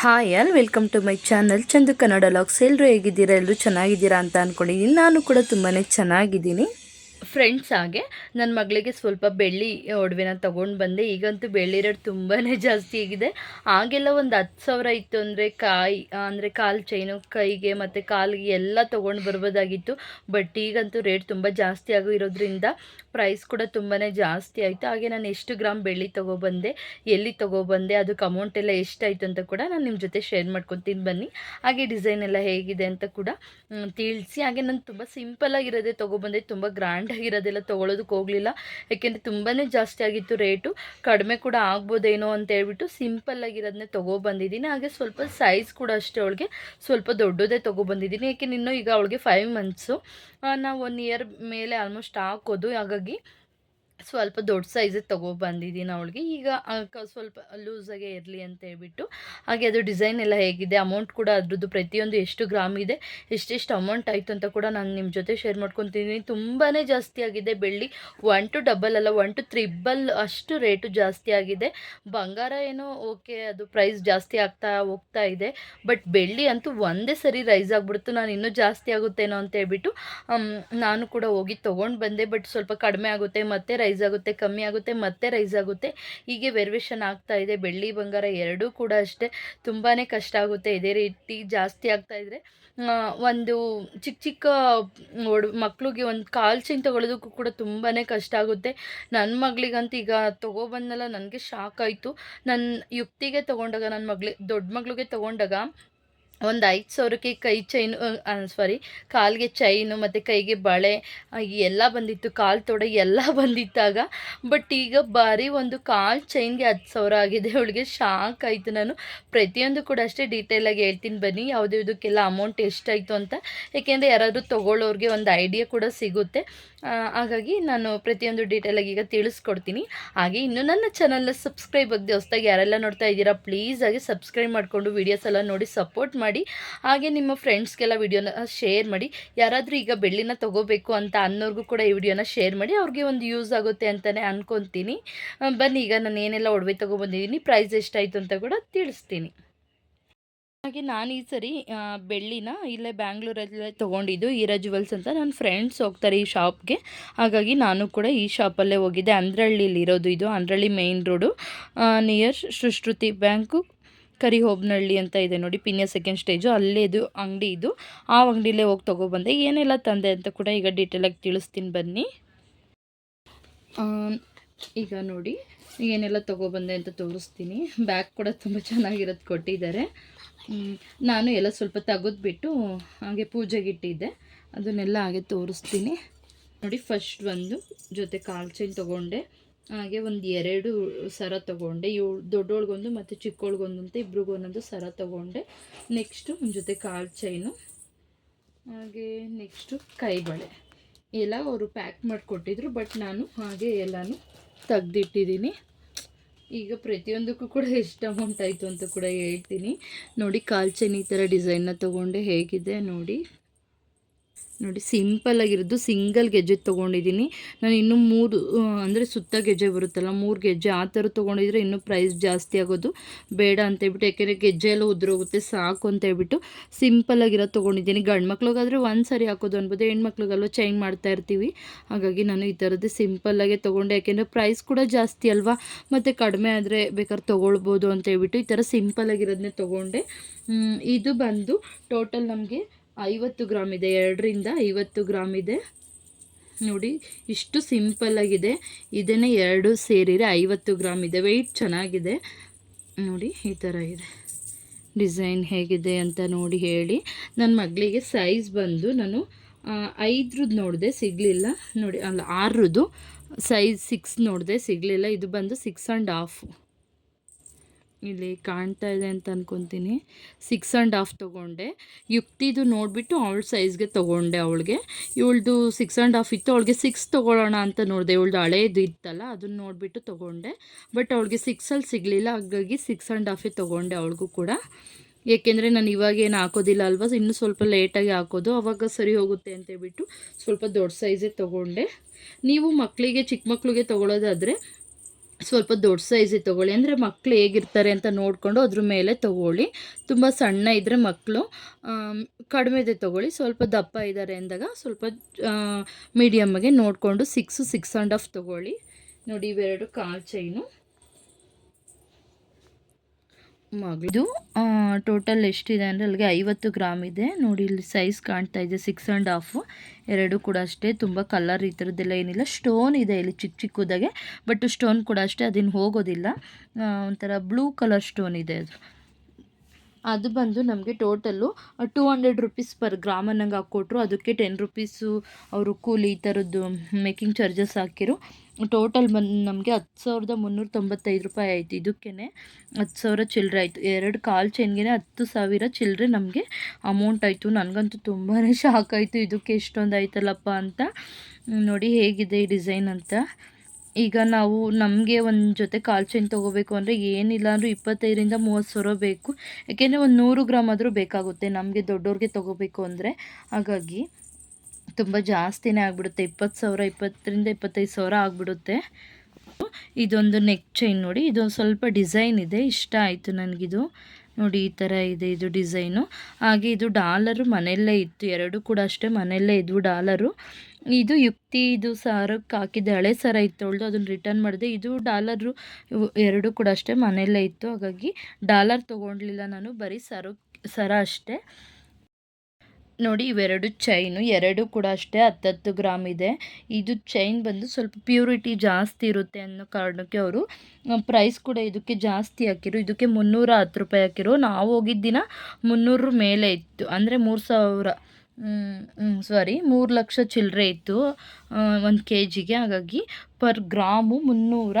Hi all welcome to my channel Chandu Kannada vlogs ಎಲ್ಲರೂ ಹೇಗಿದ್ದೀರಾ? ಎಲ್ಲರೂ ಚೆನ್ನಾಗಿದ್ದೀರಾ ಅಂತ ಅಂದ್ಕೊಂಡಿದ್ದೀನಿ ನಾನು ಕೂಡ ತುಂಬಾ ಚೆನ್ನಾಗಿದ್ದೀನಿ. ಫ್ರೆಂಡ್ಸ್ ಹಾಗೆ ನನ್ನ ಮಗಳಿಗೆ ಸ್ವಲ್ಪ ಬೆಳ್ಳಿ ಒಡವೆನ ತೊಗೊಂಡು ಬಂದೆ. ಈಗಂತೂ ಬೆಳ್ಳಿ ರೇಟ್ ತುಂಬಾ ಜಾಸ್ತಿ ಆಗಿದೆ. ಆಗೆಲ್ಲ ಒಂದು ಹತ್ತು ಸಾವಿರ ಇತ್ತು ಅಂದರೆ ಕಾಯಿ, ಅಂದರೆ ಕಾಲು ಚೈನು ಕೈಗೆ ಮತ್ತು ಕಾಲಿಗೆ ಎಲ್ಲ ತೊಗೊಂಡು ಬರ್ಬೋದಾಗಿತ್ತು. ಬಟ್ ಈಗಂತೂ ರೇಟ್ ತುಂಬ ಜಾಸ್ತಿ ಆಗಿರೋದ್ರಿಂದ ಪ್ರೈಸ್ ಕೂಡ ತುಂಬಾ ಜಾಸ್ತಿ ಆಯಿತು. ಹಾಗೆ ನಾನು ಎಷ್ಟು ಗ್ರಾಮ್ ಬೆಳ್ಳಿ ತೊಗೊಬಂದೆ, ಎಲ್ಲಿ ತೊಗೊಬಂದೆ ಅದಕ್ಕೆ ಅಮೌಂಟ್ ಎಲ್ಲ ಎಷ್ಟಾಯಿತು ಅಂತ ಕೂಡ ನಾನು ನಿಮ್ಮ ಜೊತೆ ಶೇರ್ ಮಾಡ್ಕೊತೀನಿ ಬನ್ನಿ. ಹಾಗೆ ಡಿಸೈನ್ ಎಲ್ಲ ಹೇಗಿದೆ ಅಂತ ಕೂಡ ತಿಳಿಸಿ. ಹಾಗೆ ನಾನು ತುಂಬ ಸಿಂಪಲಾಗಿರೋದೇ ತೊಗೊಬಂದೆ, ತುಂಬ ಗ್ರ್ಯಾಂಡಾಗಿರೋದೆಲ್ಲ ತೊಗೊಳೋದಕ್ಕೆ ಹೋಗಲಿಲ್ಲ. ಯಾಕೆಂದರೆ ತುಂಬಾ ಜಾಸ್ತಿ ಆಗಿತ್ತು ರೇಟು. ಕಡಿಮೆ ಕೂಡ ಆಗ್ಬೋದೇನೋ ಅಂತ ಹೇಳ್ಬಿಟ್ಟು ಸಿಂಪಲ್ಲಾಗಿರೋದನ್ನೇ ತೊಗೊಬಂದಿದ್ದೀನಿ ಹಾಗೆ ಸ್ವಲ್ಪ ಸೈಜ್ ಕೂಡ ಅಷ್ಟೇ ಅವಳಿಗೆ. ಸ್ವಲ್ಪ ದೊಡ್ಡದೇ ತೊಗೊಬಂದಿದ್ದೀನಿ ಯಾಕೆ, ಇನ್ನೂ ಈಗ ಅವಳಿಗೆ ಫೈವ್ ಮಂತ್ಸು ನಾವು ಒನ್ ಇಯರ್ ಮೇಲೆ ಆಲ್ಮೋಸ್ಟ್ ಹಾಕೋದು. ಹಾಗಾಗಿ ಸ್ವಲ್ಪ ದೊಡ್ಡ ಸೈಜಿಗೆ ತಗೋ ಬಂದಿದ್ದೀನಿ ಅವಳಿಗೆ. ಈಗ ಸ್ವಲ್ಪ ಲೂಸಾಗೆ ಇರಲಿ ಅಂತ ಹೇಳ್ಬಿಟ್ಟು. ಹಾಗೆ ಅದು ಡಿಸೈನ್ ಎಲ್ಲ ಹೇಗಿದೆ. ಅಮೌಂಟ್ ಕೂಡ ಅದ್ರದ್ದು ಪ್ರತಿಯೊಂದು ಎಷ್ಟು ಗ್ರಾಮ್ ಇದೆ, ಎಷ್ಟೆಷ್ಟು ಅಮೌಂಟ್ ಆಯಿತು ಅಂತ ಕೂಡ ನಾನು ನಿಮ್ಮ ಜೊತೆ ಶೇರ್ ಮಾಡ್ಕೊತೀನಿ. ತುಂಬಾ ಜಾಸ್ತಿ ಆಗಿದೆ ಬೆಳ್ಳಿ. ಒನ್ ಟು ಡಬಲ್ ಅಲ್ಲ, ಒನ್ ಟು ತ್ರಿಬಲ್ ಅಷ್ಟು ರೇಟು ಜಾಸ್ತಿ ಆಗಿದೆ. ಬಂಗಾರ ಏನೋ ಓಕೆ, ಅದು ಪ್ರೈಸ್ ಜಾಸ್ತಿ ಆಗ್ತಾ ಹೋಗ್ತಾ ಇದೆ. ಬಟ್ ಬೆಳ್ಳಿ ಅಂತೂ ಒಂದೇ ಸರಿ ರೈಸ್ ಆಗಿಬಿಡ್ತು. ನಾನು ಇನ್ನೂ ಜಾಸ್ತಿ ಆಗುತ್ತೇನೋ ಅಂತ ಹೇಳ್ಬಿಟ್ಟು ನಾನು ಕೂಡ ಹೋಗಿ ತೊಗೊಂಡು ಬಂದೆ. ಬಟ್ ಸ್ವಲ್ಪ ಕಡಿಮೆ ಆಗುತ್ತೆ. ಮತ್ತೆ ರೈಸ್ ಆಗುತ್ತೆ, ಕಮ್ಮಿ ಆಗುತ್ತೆ, ಮತ್ತೆ ರೈಸ್ ಆಗುತ್ತೆ. ಹೀಗೆ ವೆರಿವೇಷನ್ ಆಗ್ತಾ ಇದೆ. ಬೆಳ್ಳಿ ಬಂಗಾರ ಎರಡೂ ಕೂಡ ಅಷ್ಟೇ. ತುಂಬಾ ಕಷ್ಟ ಆಗುತ್ತೆ. ಇದೇ ರೀತಿ ಜಾಸ್ತಿ ಆಗ್ತಾ ಇದ್ರೆ ಒಂದು ಚಿಕ್ಕ ಚಿಕ್ಕ ಒಡ್, ಮಕ್ಳಿಗೆ ಒಂದು ಕಾಲು ಚೈನ್ ತೊಗೊಳೋದಕ್ಕೂ ಕೂಡ ತುಂಬಾ ಕಷ್ಟ ಆಗುತ್ತೆ. ನನ್ನ ಮಗಳಿಗಂತೂ ಈಗ ತೊಗೊಬಂದಲ್ಲ ನನಗೆ ಶಾಕ್ ಆಯಿತು. ನನ್ನ ಯುಕ್ತಿಗೆ ತೊಗೊಂಡಾಗ ನನ್ನ ಮಗ್ಳಿಗೆ ದೊಡ್ಡ ಮಗಳಿಗೆ ತೊಗೊಂಡಾಗ ಒಂದು ಐದು ಸಾವಿರಕ್ಕೆ ಕೈ ಚೈನು ಸಾರಿ ಕಾಲಿಗೆ ಚೈನು ಮತ್ತು ಕೈಗೆ ಬಳೆ ಎಲ್ಲ ಬಂದಿತ್ತು. ಕಾಲು ತೊಡೆ ಎಲ್ಲ ಬಂದಿತ್ತಾಗ. ಬಟ್ ಈಗ ಬರೀ ಒಂದು ಕಾಲು ಚೈನ್ಗೆ ಹತ್ತು ಸಾವಿರ ಆಗಿದೆ. ಅವಳಿಗೆ ಶಾಕ್ ಆಯಿತು. ನಾನು ಪ್ರತಿಯೊಂದು ಕೂಡ ಅಷ್ಟೇ ಡೀಟೇಲಾಗಿ ಹೇಳ್ತೀನಿ. ಬನ್ನಿ ಯಾವುದ್ಯಾವುದಕ್ಕೆಲ್ಲ ಅಮೌಂಟ್ ಎಷ್ಟಾಯಿತು ಅಂತ. ಏಕೆಂದರೆ ಯಾರಾದರೂ ತೊಗೊಳ್ಳೋರಿಗೆ ಒಂದು ಐಡಿಯಾ ಕೂಡ ಸಿಗುತ್ತೆ. ಹಾಗಾಗಿ ನಾನು ಪ್ರತಿಯೊಂದು ಡೀಟೇಲಾಗಿ ಈಗ ತಿಳಿಸ್ಕೊಡ್ತೀನಿ. ಹಾಗೆ ಇನ್ನು ನನ್ನ ಚಾನಲ್ನ ಸಬ್ಸ್ಕ್ರೈಬ್ ಆಗದೆ ಹೊಸ್ದಾಗಿ ಯಾರೆಲ್ಲ ನೋಡ್ತಾ ಇದ್ದೀರಾ ಪ್ಲೀಸ್ ಆಗಿ ಸಬ್ಸ್ಕ್ರೈಬ್ ಮಾಡಿಕೊಂಡು ವೀಡಿಯೋಸ್ ಎಲ್ಲ ನೋಡಿ ಸಪೋರ್ಟ್ ಮಾಡಿ. ಹಾಗೆ ನಿಮ್ಮ ಫ್ರೆಂಡ್ಸ್ಗೆಲ್ಲ ವಿಡಿಯೋನ ಶೇರ್ ಮಾಡಿ. ಯಾರಾದರೂ ಈಗ ಬೆಳ್ಳಿನ ತೊಗೋಬೇಕು ಅಂತ ಅನ್ನೋರ್ಗೂ ಕೂಡ ಈ ವಿಡಿಯೋನ ಶೇರ್ ಮಾಡಿ. ಅವ್ರಿಗೆ ಒಂದು ಯೂಸ್ ಆಗುತ್ತೆ ಅಂತಲೇ ಅಂದ್ಕೊತೀನಿ ಬನ್ನಿ, ಈಗ ನಾನು ಏನೆಲ್ಲ ಒಡವೆ ತೊಗೊಬಂದಿದ್ದೀನಿ ಪ್ರೈಸ್ ಎಷ್ಟಾಯಿತು ಅಂತ ಕೂಡ ತಿಳಿಸ್ತೀನಿ. ಹಾಗೆ ನಾನು ಈ ಸರಿ ಬೆಳ್ಳಿನ ಇಲ್ಲೇ ಬ್ಯಾಂಗ್ಳೂರಲ್ಲೇ ತೊಗೊಂಡಿದ್ದು ಈರಾ ಜುವೆಲ್ಸ್ ಅಂತ ನನ್ನ ಫ್ರೆಂಡ್ಸ್ ಹೋಗ್ತಾರೆ ಈ ಶಾಪ್ಗೆ ಹಾಗಾಗಿ ನಾನು ಕೂಡ ಈ ಶಾಪಲ್ಲೇ ಹೋಗಿದ್ದೆ. ಅಂದ್ರಳ್ಳಿಲಿ ಇರೋದು ಇದು Andrahalli main road near Sushruti bank Karihobanahalli ಅಂತ ಇದೆ ನೋಡಿ ಪಿನ್ಯ ಸೆಕೆಂಡ್ ಸ್ಟೇಜು ಅಲ್ಲೇ ಇದು ಅಂಗಡಿ ಇದು. ಆ ಅಂಗಡಿಲೇ ಹೋಗಿ ತೊಗೊಬಂದೆ. ಏನೆಲ್ಲ ತಂದೆ ಅಂತ ಕೂಡ ಈಗ ಡೀಟೇಲಾಗಿ ತಿಳಿಸ್ತೀನಿ ಬನ್ನಿ. ಈಗ ನೋಡಿ, ಏನೆಲ್ಲ ತೊಗೊಬಂದೆ ಅಂತ ತೋರಿಸ್ತೀನಿ. ಬ್ಯಾಗ್ ಕೂಡ ತುಂಬ ಚೆನ್ನಾಗಿರೋದು ಕೊಟ್ಟಿದ್ದಾರೆ. ನಾನು ಎಲ್ಲ ಸ್ವಲ್ಪ ತೆಗೆದ್ಬಿಟ್ಟು ಹಾಗೆ ಪೂಜೆಗೆ ಇಟ್ಟಿದ್ದೆ ಅದನ್ನೆಲ್ಲ ಹಾಗೆ ತೋರಿಸ್ತೀನಿ. ನೋಡಿ ಫಸ್ಟ್ ಒಂದು ಜೊತೆ ಕಾಲು ಚೈನ್ ತೊಗೊಂಡೆ. ಹಾಗೆ ಒಂದು ಎರಡು ಸರ ತಗೊಂಡೆ ಇವ್ ದೊಡ್ಡೋಳ್ಗೊಂದು ಮತ್ತು ಚಿಕ್ಕೋಳ್ಗೊಂದು ಅಂತ ಇಬ್ರಿಗೂ ಒಂದೊಂದು ಸರ ತಗೊಂಡೆ. ನೆಕ್ಸ್ಟು ಒಂದು ಜೊತೆ ಕಾಲು ಚೈನು ಹಾಗೆ ನೆಕ್ಸ್ಟು ಕೈಬಳೆ. ಎಲ್ಲ ಅವರು ಪ್ಯಾಕ್ ಮಾಡಿಕೊಟ್ಟಿದ್ರು ಬಟ್ ನಾನು ಹಾಗೆ ಎಲ್ಲನೂ ತೆಗ್ದಿಟ್ಟಿದ್ದೀನಿ ಈಗ ಪ್ರತಿಯೊಂದಕ್ಕೂ ಕೂಡ ಎಷ್ಟು ಅಮೌಂಟ್ ಆಯಿತು ಅಂತ ಕೂಡ ಹೇಳ್ತೀನಿ. ನೋಡಿ, ಕಾಲು ಚೈನ್ ಈ ಥರ ಡಿಸೈನ್ನ ತೊಗೊಂಡೆ, ಹೇಗಿದೆ ನೋಡಿ. ನೋಡಿ ಸಿಂಪಲ್ ಆಗಿರೋದು ಸಿಂಗಲ್ ಗೆಜ್ಜೆ ತೊಗೊಂಡಿದ್ದೀನಿ. ನಾನು ಇನ್ನೂ ಮೂರು ಅಂದರೆ ಸುತ್ತ ಗೆಜ್ಜೆ ಬರುತ್ತಲ್ಲ ಮೂರು ಗೆಜ್ಜೆ ಆ ಥರ ತೊಗೊಂಡಿದ್ರೆ ಇನ್ನೂ ಪ್ರೈಸ್ ಜಾಸ್ತಿ ಆಗೋದು. ಬೇಡ ಅಂತ ಹೇಳ್ಬಿಟ್ಟು ಯಾಕೆಂದರೆ ಗೆಜ್ಜೆ ಎಲ್ಲ ಉದುರೋಗುತ್ತೆ ಸಾಕು ಅಂತ ಹೇಳ್ಬಿಟ್ಟು ಸಿಂಪಲ್ ಆಗಿರೋದು ತೊಗೊಂಡಿದ್ದೀನಿ. ಗಂಡು ಮಕ್ಳಿಗಾದರೆ ಒಂದು ಸರಿ ಹಾಕೋದು ಅನ್ಬೋದು ಹೆಣ್ಮಕ್ಳಿಗಲ್ವ ಚೈನ್ ಮಾಡ್ತಾ ಇರ್ತೀವಿ. ಹಾಗಾಗಿ ನಾನು ಈ ಥರದ್ದು ಸಿಂಪಲ್ಲಾಗೆ ತೊಗೊಂಡೆ. ಯಾಕೆಂದರೆ ಪ್ರೈಸ್ ಕೂಡ ಜಾಸ್ತಿ ಅಲ್ವಾ? ಮತ್ತು ಕಡಿಮೆ ಆದರೆ ಬೇಕಾದ್ರೆ ತೊಗೊಳ್ಬೋದು ಅಂತ ಹೇಳ್ಬಿಟ್ಟು ಈ ಥರ ಸಿಂಪಲ್ಲಾಗಿರೋದನ್ನೇ ತೊಗೊಂಡೆ. ಮ್, ಇದು ಬಂದು ಟೋಟಲ್ ನಮಗೆ ಐವತ್ತು ಗ್ರಾಮ್ ಇದೆ, ಎರಡರಿಂದ ಐವತ್ತು ಗ್ರಾಮ್ ಇದೆ. ನೋಡಿ, ಇಷ್ಟು ಸಿಂಪಲ್ಲಾಗಿದೆ ಇದನ್ನೇ ಎರಡು ಸೇರಿದರೆ ಐವತ್ತು ಗ್ರಾಮ್ ಇದೆ. ವೆಯ್ಟ್ ಚೆನ್ನಾಗಿದೆ. ನೋಡಿ, ಈ ಥರ ಇದೆ. ಡಿಸೈನ್ ಹೇಗಿದೆ ಅಂತ ನೋಡಿ ಹೇಳಿ. ನನ್ನ ಮಗಳಿಗೆ ಸೈಜ್ ಬಂದು ನಾನು ಐದ್ರದ್ದು ನೋಡಿದೆ ಸಿಗಲಿಲ್ಲ. ನೋಡಿ, ಅಲ್ಲ, ಆರರದ್ದು ಸೈಜ್ ಸಿಕ್ಸ್ ನೋಡಿದೆ ಸಿಗಲಿಲ್ಲ. ಇದು ಬಂದು ಸಿಕ್ಸ್ ಆ್ಯಂಡ್ ಹಾಫ್ ಇಲ್ಲಿ ಕಾಣ್ತಾ ಇದೆ ಅಂತ ಅಂದ್ಕೊತೀನಿ ಸಿಕ್ಸ್ ಆ್ಯಂಡ್ ಹಾಫ್ ತೊಗೊಂಡೆ. ಯುಕ್ತಿದು ನೋಡಿಬಿಟ್ಟು ಅವಳ ಸೈಜ್ಗೆ ತೊಗೊಂಡೆ ಅವಳಿಗೆ. ಇವಳ್ದು ಸಿಕ್ಸ್ ಆ್ಯಂಡ್ ಹಾಫ್ ಇತ್ತು, ಅವಳಿಗೆ ಸಿಕ್ಸ್ ತೊಗೊಳ್ಳೋಣ ಅಂತ ನೋಡಿದೆ. ಇವಳ್ದು ಹಳೇದು ಇತ್ತಲ್ಲ ಅದನ್ನ ನೋಡಿಬಿಟ್ಟು ತೊಗೊಂಡೆ. ಬಟ್ ಅವಳಿಗೆ ಸಿಕ್ಸಲ್ಲಿ ಸಿಗಲಿಲ್ಲ, ಹಾಗಾಗಿ ಸಿಕ್ಸ್ ಆ್ಯಂಡ್ ಹಾಫೇ ತೊಗೊಂಡೆ ಅವಳಿಗೂ ಕೂಡ. ಏಕೆಂದರೆ ನಾನು ಇವಾಗೇನು ಹಾಕೋದಿಲ್ಲ ಅಲ್ವಾ ಇನ್ನೂ ಸ್ವಲ್ಪ ಲೇಟಾಗಿ ಹಾಕೋದು. ಅವಾಗ ಸರಿ ಹೋಗುತ್ತೆ ಅಂತ ಹೇಳ್ಬಿಟ್ಟು ಸ್ವಲ್ಪ ದೊಡ್ಡ ಸೈಜೇ ತೊಗೊಂಡೆ. ನೀವು ಮಕ್ಕಳಿಗೆ ಚಿಕ್ಕ ಮಕ್ಕಳಿಗೆ ತೊಗೊಳೋದಾದರೆ ಸ್ವಲ್ಪ ದೊಡ್ಡ ಸೈಜೇ ತೊಗೊಳ್ಳಿ. ಅಂದರೆ ಮಕ್ಕಳು ಹೇಗಿರ್ತಾರೆ ಅಂತ ನೋಡಿಕೊಂಡು ಅದ್ರ ಮೇಲೆ ತೊಗೊಳ್ಳಿ. ತುಂಬ ಸಣ್ಣ ಇದ್ದರೆ ಮಕ್ಕಳು ಕಡಿಮೆದೆ ತೊಗೊಳ್ಳಿ. ಸ್ವಲ್ಪ ದಪ್ಪ ಇದ್ದಾರೆ ಅಂದಾಗ ಸ್ವಲ್ಪ ಮೀಡಿಯಮ್ಗೆ ನೋಡಿಕೊಂಡು ಸಿಕ್ಸು ಸಿಕ್ಸ್ ಆ್ಯಂಡ್ ಹಾಫ್ ತೊಗೊಳ್ಳಿ. ನೋಡಿ ಇವೆರಡು ಕಾಲು ಚೈನು ಮಗಳು. ಟೋಟಲ್ ಎಷ್ಟಿದೆ ಅಂದರೆ ಅಲ್ಲಿಗೆ ಐವತ್ತು ಗ್ರಾಮ್ ಇದೆ. ನೋಡಿ, ಇಲ್ಲಿ ಸೈಜ್ ಕಾಣ್ತಾ ಇದೆ. ಸಿಕ್ಸ್ ಆ್ಯಂಡ್ ಹಾಫ್ ಎರಡು ಕೂಡ ಅಷ್ಟೇ. ತುಂಬ ಕಲರ್ ಈ ಥರದ್ದೆಲ್ಲ ಏನಿಲ್ಲ. ಸ್ಟೋನ್ ಇದೆ ಇಲ್ಲಿ ಚಿಕ್ಕ ಚಿಕ್ಕದಾಗೆ. ಬಟ್ ಸ್ಟೋನ್ ಕೂಡ ಅಷ್ಟೇ. ಅದನ್ನು ಹೋಗೋದಿಲ್ಲ. ಒಂಥರ ಬ್ಲೂ ಕಲರ್ ಸ್ಟೋನ್ ಇದೆ ಅದು. ಅದು ಬಂದು ನಮಗೆ total two hundred rupees per gram ಅನ್ನಂಗೆ ಹಾಕ್ಕೊಟ್ರು. ಅದಕ್ಕೆ ಟೆನ್ ರುಪೀಸು ಅವರು ಕೂಲಿ ಈ ಥರದ್ದು ಮೇಕಿಂಗ್ ಚಾರ್ಜಸ್ ಹಾಕಿರು. ಟೋಟಲ್ ಬಂದು ನಮಗೆ ಹತ್ತು ಸಾವಿರದ ಮುನ್ನೂರ ತೊಂಬತ್ತೈದು ರೂಪಾಯಿ ಆಯಿತು. ಇದಕ್ಕೇ ಹತ್ತು ಸಾವಿರ ಚಿಲ್ಲರೆ ಆಯಿತು. ಎರಡು ಕಾಲು ಚೈನ್ಗೆ ಹತ್ತು ಸಾವಿರ ಚಿಲ್ಲರೆ ನಮಗೆ ಅಮೌಂಟ್ ಆಯಿತು. ನನಗಂತೂ ತುಂಬಾ ಶಾಕ್ ಆಯಿತು. ಇದಕ್ಕೆ ಎಷ್ಟೊಂದು ಆಯ್ತಲ್ಲಪ್ಪ ಅಂತ. ನೋಡಿ ಹೇಗಿದೆ ಈ ಡಿಸೈನ್ ಅಂತ. ಈಗ ನಾವು ನಮಗೆ ಒಂದು ಜೊತೆ ಕಾಲು ಚೈನ್ ತೊಗೋಬೇಕು ಅಂದರೆ ಏನಿಲ್ಲ ಅಂದರೂ ಇಪ್ಪತ್ತೈದರಿಂದ ಮೂವತ್ತು ಸಾವಿರ ಬೇಕು. ಯಾಕೆಂದರೆ ಒಂದು ನೂರು ಗ್ರಾಮ್ ಆದರೂ ಬೇಕಾಗುತ್ತೆ. ನಮಗೆ ದೊಡ್ಡವ್ರಿಗೆ ತೊಗೋಬೇಕು ಅಂದರೆ. ಹಾಗಾಗಿ ತುಂಬ ಜಾಸ್ತಿನೇ ಆಗಿಬಿಡುತ್ತೆ. ಇಪ್ಪತ್ತು ಸಾವಿರ, ಇಪ್ಪತ್ತರಿಂದ ಇಪ್ಪತ್ತೈದು ಸಾವಿರ ಆಗಿಬಿಡುತ್ತೆ. ಇದೊಂದು ನೆಕ್ ಚೈನ್ ನೋಡಿ ಇದು ಸ್ವಲ್ಪ ಡಿಸೈನ್ ಇದೆ, ಇಷ್ಟ ಆಯಿತು ನನಗಿದು. ನೋಡಿ, ಈ ಥರ ಇದೆ ಇದು ಡಿಸೈನು ಹಾಗೆ ಇದು ಡಾಲರು ಮನೆಯಲ್ಲೇ ಇತ್ತು, ಎರಡು ಕೂಡ ಅಷ್ಟೇ ಮನೆಯಲ್ಲೇ ಇದ್ವು ಡಾಲರು. ಇದು ಯುಕ್ತಿ, ಇದು ಸಾರಕ್ಕೆ ಹಾಕಿದ್ದೆ, ಹಳೆ ಸರ ಇತ್ತು, ಅವಳ್ದು ಅದನ್ನು ರಿಟರ್ನ್ ಮಾಡಿದೆ. ಇದು ಡಾಲರು ಎರಡು ಕೂಡ ಅಷ್ಟೇ ಮನೆಯಲ್ಲೇ ಇತ್ತು. ಹಾಗಾಗಿ ಡಾಲರ್ ತೊಗೊಂಡ್ಲಿಲ್ಲ ನಾನು, ಬರೀ ಸರಕ್ಕೆ ಸರ ಅಷ್ಟೇ. ನೋಡಿ, ಇವೆರಡು ಚೈನು ಎರಡು ಕೂಡ ಅಷ್ಟೇ, ಹತ್ತತ್ತು ಗ್ರಾಮ್ ಇದೆ. ಇದು ಚೈನ್ ಬಂದು ಸ್ವಲ್ಪ ಪ್ಯೂರಿಟಿ ಜಾಸ್ತಿ ಇರುತ್ತೆ ಅನ್ನೋ ಕಾರಣಕ್ಕೆ ಅವರು ಪ್ರೈಸ್ ಕೂಡ ಇದಕ್ಕೆ ಜಾಸ್ತಿ ಹಾಕಿರು. ಇದಕ್ಕೆ ಮುನ್ನೂರ ಹತ್ತು ರೂಪಾಯಿ ಹಾಕಿರು. ನಾವು ಹೋಗಿದ್ದ ದಿನ ಮುನ್ನೂರ ಮೇಲೆ ಇತ್ತು. ಅಂದರೆ ಮೂರು ಸಾವಿರ ಸಾರಿ ಮೂರು ಲಕ್ಷ ಚಿಲ್ಲರೆ ಇತ್ತು ಒಂದು ಕೆ ಜಿಗೆ ಹಾಗಾಗಿ ಪರ್ ಗ್ರಾಮು ಮುನ್ನೂರ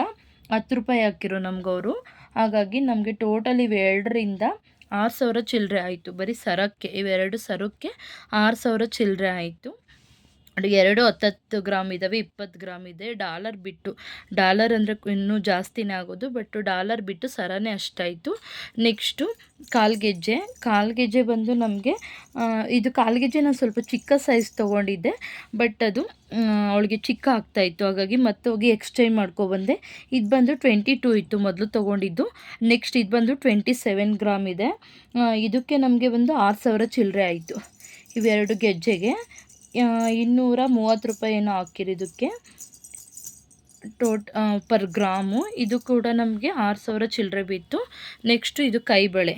ಹತ್ತು ರೂಪಾಯಿ ಹಾಕಿರು ನಮಗವರು ಹಾಗಾಗಿ ನಮಗೆ ಟೋಟಲ್ ಇವೆರಡರಿಂದ ಆರು ಸಾವಿರ ಚಿಲ್ಲರೆ ಆಯಿತು. ಬರೀ ಸರಕ್ಕೆ ಇವೆರಡು ಸರಕ್ಕೆ ಆರು ಸಾವಿರ ಚಿಲ್ಲರೆ ಆಯಿತು. ಎರಡು ಹತ್ತತ್ತು ಗ್ರಾಮ್ ಇದ್ದಾವೆ ಇಪ್ಪತ್ತು ಗ್ರಾಮ್ ಇದೆ. ಡಾಲರ್ ಬಿಟ್ಟು, ಡಾಲರ್ ಅಂದರೆ ಇನ್ನೂ ಜಾಸ್ತಿನೇ ಆಗೋದು, ಬಟ್ ಡಾಲರ್ ಬಿಟ್ಟು ಸರನೇ ಅಷ್ಟಾಯಿತು. ನೆಕ್ಸ್ಟು ಕಾಲ್ಗೆಜ್ಜೆ ಕಾಲ್ಗೆಜ್ಜೆ ಬಂದು ನಮಗೆ ಇದು ಕಾಲ್ಗೆಜ್ಜೆ ನಾನು ಸ್ವಲ್ಪ ಚಿಕ್ಕ ಸೈಜ್ ತೊಗೊಂಡಿದ್ದೆ, ಬಟ್ ಅದು ಅವಳಿಗೆ ಚಿಕ್ಕ ಆಗ್ತಾಯಿತ್ತು. ಹಾಗಾಗಿ ಮತ್ತೆ ಹೋಗಿ ಎಕ್ಸ್ಚೇಂಜ್ ಮಾಡ್ಕೊಬಂದೆ. ಇದು ಬಂದು ಟ್ವೆಂಟಿ ಟೂ ಇತ್ತು ಮೊದಲು ತೊಗೊಂಡಿದ್ದು. ನೆಕ್ಸ್ಟ್ ಇದು ಬಂದು ಟ್ವೆಂಟಿ ಸೆವೆನ್ ಗ್ರಾಮ್ ಇದೆ. ಇದಕ್ಕೆ ನಮಗೆ ಒಂದು ಆರು ಸಾವಿರ ಚಿಲ್ಲರೆ ಆಯಿತು. ಇವೆರಡು ಗೆಜ್ಜೆಗೆ. ಇನ್ನೂರ ಮೂವತ್ತು ರೂಪಾಯಿ ಏನೋ ಹಾಕಿರಿ ಇದಕ್ಕೆ. ಟೋಟ್ ಪರ್ ಗ್ರಾಮು ಇದು ಕೂಡ ನಮಗೆ ಆರು ಸಾವಿರ ಚಿಲ್ಲರೆ ಬಿತ್ತು. ನೆಕ್ಸ್ಟು ಇದು ಕೈಬಳೆ.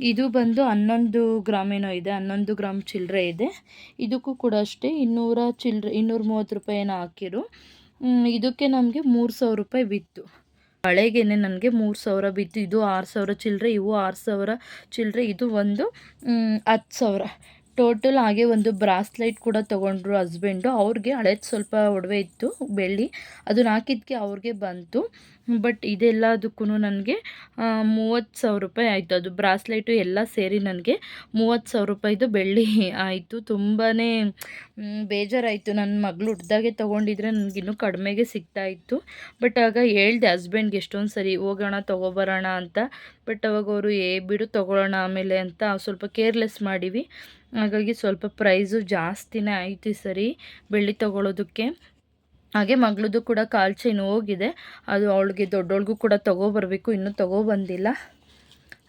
ಇದು ಬಂದು ಹನ್ನೊಂದು ಗ್ರಾಮ್ ಏನೋ ಇದೆ, ಹನ್ನೊಂದು ಗ್ರಾಮ್ ಚಿಲ್ಲರೆ ಇದೆ. ಇದಕ್ಕೂ ಕೂಡ ಅಷ್ಟೇ, ಇನ್ನೂರ ಚಿಲ್ಲರೆ ಇನ್ನೂರ ಮೂವತ್ತು ರೂಪಾಯಿ ಏನೋ ಹಾಕಿರು ಇದಕ್ಕೆ ನಮಗೆ ಮೂರು ಸಾವಿರ ರೂಪಾಯಿ ಬಿತ್ತು. ಬಳೆಗೇನೆ ನನಗೆ ಮೂರು ಸಾವಿರ ಬಿತ್ತು. ಇದು ಆರು ಸಾವಿರ ಚಿಲ್ಲರೆ ಇವು ಆರು ಸಾವಿರ ಚಿಲ್ಲರೆ ಇದು ಒಂದು ಹತ್ತು ಸಾವಿರ. ಟೋಟಲ್ ಹಾಗೆ ಒಂದು ಬ್ರಾಸ್ಲೈಟ್ ಕೂಡ ತೊಗೊಂಡ್ರು ಹಸ್ಬೆಂಡು. ಅವ್ರಿಗೆ ಹಳೇದು ಸ್ವಲ್ಪ ಒಡವೆ ಇತ್ತು, ಬೆಳ್ಳಿ. ಅದನ್ನ ಹಾಕಿದ್ದಕ್ಕೆ ಅವ್ರಿಗೆ ಬಂತು. ಬಟ್ ಇದೆಲ್ಲದಕ್ಕೂ ನನಗೆ ಮೂವತ್ತು ಸಾವಿರ ರೂಪಾಯಿ ಆಯಿತು. ಅದು ಬ್ರಾಸ್ಲೈಟು ಎಲ್ಲ ಸೇರಿ ನನಗೆ ಮೂವತ್ತು ಸಾವಿರ ರೂಪಾಯಿದು ಬೆಳ್ಳಿ ಆಯಿತು. ತುಂಬಾ ಬೇಜಾರಾಯಿತು. ನನ್ನ ಮಗಳು ಹುಟ್ಟಿದಾಗೆ ತೊಗೊಂಡಿದ್ರೆ ನನಗಿನ್ನೂ ಕಡಿಮೆಗೆ ಸಿಗ್ತಾ ಇತ್ತು. ಬಟ್ ಆಗ ಹೇಳ್ದೆ ಹಸ್ಬೆಂಡ್ಗೆ ಎಷ್ಟೊಂದು ಸರಿ ಹೋಗೋಣ, ತೊಗೊಬರೋಣ ಅಂತ. ಬಟ್ ಅವಾಗ ಅವರು, ಏ, ಬಿಡು, ತೊಗೊಳ್ಳೋಣ ಆಮೇಲೆ ಅಂತ ಸ್ವಲ್ಪ ಕೇರ್ಲೆಸ್ ಮಾಡಿವಿ. ಹಾಗಾಗಿ ಸ್ವಲ್ಪ ಪ್ರೈಸು ಜಾಸ್ತಿನೇ ಆಯಿತು ಸರಿ ಬೆಳ್ಳಿ ತೊಗೊಳೋದಕ್ಕೆ. ಹಾಗೆ ಮಗಳದು ಕೂಡ ಕಾಲು ಚೈನ್ ಹೋಗಿದೆ. ಅದು ಅವಳಿಗೆ ದೊಡ್ಡವಳಿಗೂ ಕೂಡ ತೊಗೊಬರ್ಬೇಕು, ಇನ್ನೂ ತೊಗೊಬಂದಿಲ್ಲ.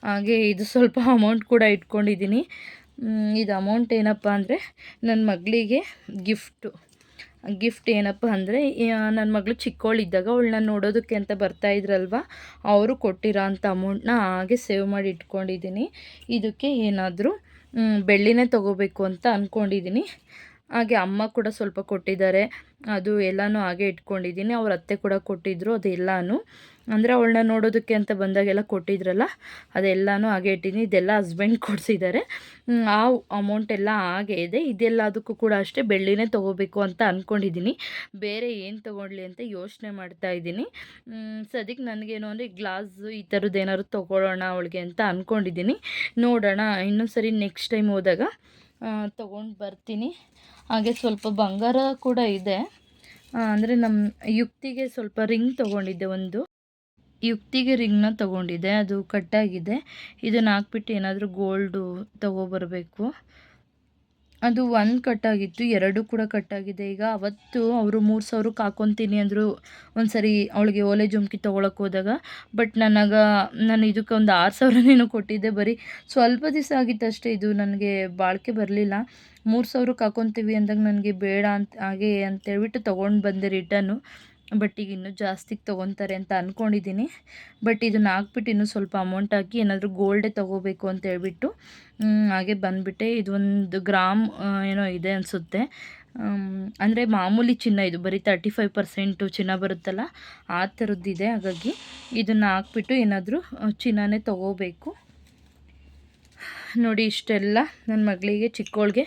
ಹಾಗೆ ಇದು ಸ್ವಲ್ಪ ಅಮೌಂಟ್ ಕೂಡ ಇಟ್ಕೊಂಡಿದ್ದೀನಿ. ಇದು ಅಮೌಂಟ್ ಏನಪ್ಪ ಅಂದರೆ ನನ್ನ ಮಗಳಿಗೆ ಗಿಫ್ಟು ಗಿಫ್ಟ್ ಏನಪ್ಪ ಅಂದರೆ ನನ್ನ ಮಗಳು ಚಿಕ್ಕವಳಿದ್ದಾಗ ಅವಳನ್ನ ನೋಡೋದಕ್ಕೆ ಅಂತ ಬರ್ತಾ ಇದ್ರಲ್ವ? ಅವರು ಕೊಟ್ಟಿರೋ ಅಂಥ ಅಮೌಂಟ್ನ ಹಾಗೆ ಸೇವ್ ಮಾಡಿ ಇಟ್ಕೊಂಡಿದ್ದೀನಿ. ಇದಕ್ಕೆ ಏನಾದರೂ ಬೆಳ್ಳಿನೇ ತೊಗೋಬೇಕು ಅಂತ ಅಂದ್ಕೊಂಡಿದ್ದೀನಿ ಹಾಗೆ ಅಮ್ಮ ಕೂಡ ಸ್ವಲ್ಪ ಕೊಟ್ಟಿದ್ದಾರೆ. ಅದು ಎಲ್ಲನೂ ಹಾಗೆ ಇಟ್ಕೊಂಡಿದ್ದೀನಿ. ಅವ್ರ ಅತ್ತೆ ಕೂಡ ಕೊಟ್ಟಿದ್ದರು ಅದೆಲ್ಲನೂ ಅಂದರೆ ಅವಳನ್ನ ನೋಡೋದಕ್ಕೆ ಅಂತ ಬಂದಾಗೆಲ್ಲ ಕೊಟ್ಟಿದ್ರಲ್ಲ, ಅದೆಲ್ಲನೂ ಹಾಗೆ ಇಟ್ಟಿದ್ದೀನಿ. ಇದೆಲ್ಲ ಹಸ್ಬೆಂಡ್ ಕೊಡಿಸಿದ್ದಾರೆ. ಆ ಅಮೌಂಟ್ ಎಲ್ಲ ಹಾಗೆ ಇದೆ. ಇದೆಲ್ಲದಕ್ಕೂ ಕೂಡ ಅಷ್ಟೇ ಬೆಳ್ಳಿನೇ ತೊಗೋಬೇಕು ಅಂತ ಅಂದ್ಕೊಂಡಿದ್ದೀನಿ ಬೇರೆ ಏನು ತೊಗೊಳ್ಳಿ ಅಂತ ಯೋಚನೆ ಮಾಡ್ತಾ ಇದ್ದೀನಿ. ಸದ್ಯಕ್ಕೆ ನನಗೇನು ಅಂದರೆ ಗ್ಲಾಸು ಈ ಥರದ್ದು ಏನಾದ್ರು ತೊಗೊಳ್ಳೋಣ ಅವಳಿಗೆ ಅಂತ ಅಂದ್ಕೊಂಡಿದ್ದೀನಿ ನೋಡೋಣ ಇನ್ನೊಂದು ಸರಿ ನೆಕ್ಸ್ಟ್ ಟೈಮ್ ಹೋದಾಗ ತೊಗೊಂಡು ಬರ್ತೀನಿ. ಹಾಗೆ ಸ್ವಲ್ಪ ಬಂಗಾರ ಕೂಡ ಇದೆ. ಅಂದರೆ ನಮ್ಮ ಯುಕ್ತಿಗೆ ಸ್ವಲ್ಪ ರಿಂಗ್ ತೊಗೊಂಡಿದ್ದೆ ಒಂದು. ಯುಕ್ತಿಗೆ ರಿಂಗ್ನ ತೊಗೊಂಡಿದ್ದೆ, ಅದು ಕಟ್ಟಾಗಿದೆ. ಇದನ್ನು ಹಾಕ್ಬಿಟ್ಟು ಏನಾದರೂ ಗೋಲ್ಡು ತೊಗೊಬರ್ಬೇಕು. ಅದು ಒಂದು ಕಟ್ಟಾಗಿತ್ತು, ಎರಡು ಕೂಡ ಕಟ್ಟಾಗಿದೆ. ಈಗ ಅವತ್ತು ಅವರು ಮೂರು ಸಾವಿರಕ್ಕೆ ಹಾಕೊತೀನಿ ಅಂದರು ಒಂದು ಸರಿ ಅವಳಿಗೆ ಓಲೆ ಜುಮ್ಕಿ ತೊಗೊಳಕ್ಕೆ ಹೋದಾಗ. ಬಟ್ ನನಗೆ, ನಾನು ಇದಕ್ಕೆ ಒಂದು ಆರು ಸಾವಿರನೇನೋ ಕೊಟ್ಟಿದ್ದೆ ಬರೀ. ಸ್ವಲ್ಪ ದಿವಸ ಆಗಿತ್ತು ಅಷ್ಟೇ ಇದು, ನನಗೆ ಬಾಳಿಕೆ ಬರಲಿಲ್ಲ. ಮೂರು ಸಾವಿರಕ್ಕೆ ಹಾಕೊತೀವಿ ಅಂದಾಗ ನನಗೆ ಬೇಡ ಅಂತ, ಹಾಗೆ ಅಂತೇಳ್ಬಿಟ್ಟು ತೊಗೊಂಡು ಬಂದೆ ರಿಟರ್ನು ಬಟ್ ಈಗ ಇನ್ನೂ ಜಾಸ್ತಿಗೆ ತೊಗೊತಾರೆ ಅಂತ ಅಂದ್ಕೊಂಡಿದ್ದೀನಿ ಬಟ್ ಇದನ್ನು ಹಾಕ್ಬಿಟ್ಟು ಇನ್ನೂ ಸ್ವಲ್ಪ ಅಮೌಂಟ್ ಹಾಕಿ ಏನಾದರೂ ಗೋಲ್ಡೇ ತೊಗೋಬೇಕು ಅಂತ ಹೇಳ್ಬಿಟ್ಟು ಹಾಗೆ ಬಂದುಬಿಟ್ಟೆ. ಒಂದು ಗ್ರಾಮ್ ಏನೋ ಇದೆ ಅನಿಸುತ್ತೆ. ಅಂದರೆ ಮಾಮೂಲಿ ಚಿನ್ನ ಇದು, ಬರೀ ತರ್ಟಿ ಫೈವ್ ಪರ್ಸೆಂಟು ಚಿನ್ನ ಬರುತ್ತಲ್ಲ, ಆ ಥರದ್ದಿದೆ. ಹಾಗಾಗಿ ಇದನ್ನು ಹಾಕ್ಬಿಟ್ಟು ಏನಾದರೂ ಚಿನ್ನನೇ ತೊಗೋಬೇಕು. ನೋಡಿ ಇಷ್ಟೆಲ್ಲ. ನನ್ನ ಮಗಳಿಗೆ ಚಿಕ್ಕವಳಿಗೆ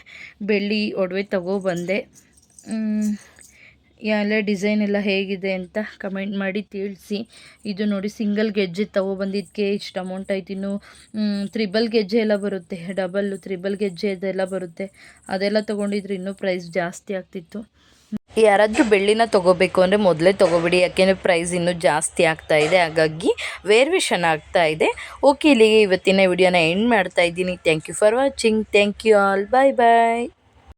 ಬೆಳ್ಳಿ ಒಡವೆ ತಗೊಬಂದೆ ಎಲ್ಲ ಡಿಸೈನ್ ಎಲ್ಲ ಹೇಗಿದೆ ಅಂತ ಕಮೆಂಟ್ ಮಾಡಿ ತಿಳಿಸಿ. ಇದು ನೋಡಿ ಸಿಂಗಲ್ ಗೆಜ್ಜೆ ತೊಗೊಬಂದಿದ್ದಕ್ಕೆ ಇಷ್ಟು ಅಮೌಂಟ್ ಆಯ್ತು. ಇನ್ನು ತ್ರಿಬಲ್ ಗೆಜ್ಜೆ ಎಲ್ಲ ಬರುತ್ತೆ. ಡಬಲ್ಲು ತ್ರಿಬಲ್ ಗೆಜ್ಜೆ ಅದೆಲ್ಲ ಬರುತ್ತೆ. ಅದೆಲ್ಲ ತೊಗೊಂಡಿದ್ರೆ ಇನ್ನೂ ಪ್ರೈಸ್ ಜಾಸ್ತಿ ಆಗ್ತಿತ್ತು. ಯಾರಾದರೂ ಬೆಳ್ಳಿನ ತೊಗೋಬೇಕು ಅಂದರೆ ಮೊದಲೇ ತೊಗೋಬಿಡಿ. ಯಾಕೆಂದರೆ ಪ್ರೈಸ್ ಇನ್ನೂ ಜಾಸ್ತಿ ಆಗ್ತಾ ಇದೆ. ಹಾಗಾಗಿ ವೇರ್ವೇಷನ್ ಆಗ್ತಾ ಇದೆ. ಓಕೆ ಇಲ್ಲಿಗೆ ಇವತ್ತಿನ ವಿಡಿಯೋನ ಎಂಡ್ ಮಾಡ್ತಾ ಇದ್ದೀನಿ. Thank you for watching thank you all bye bye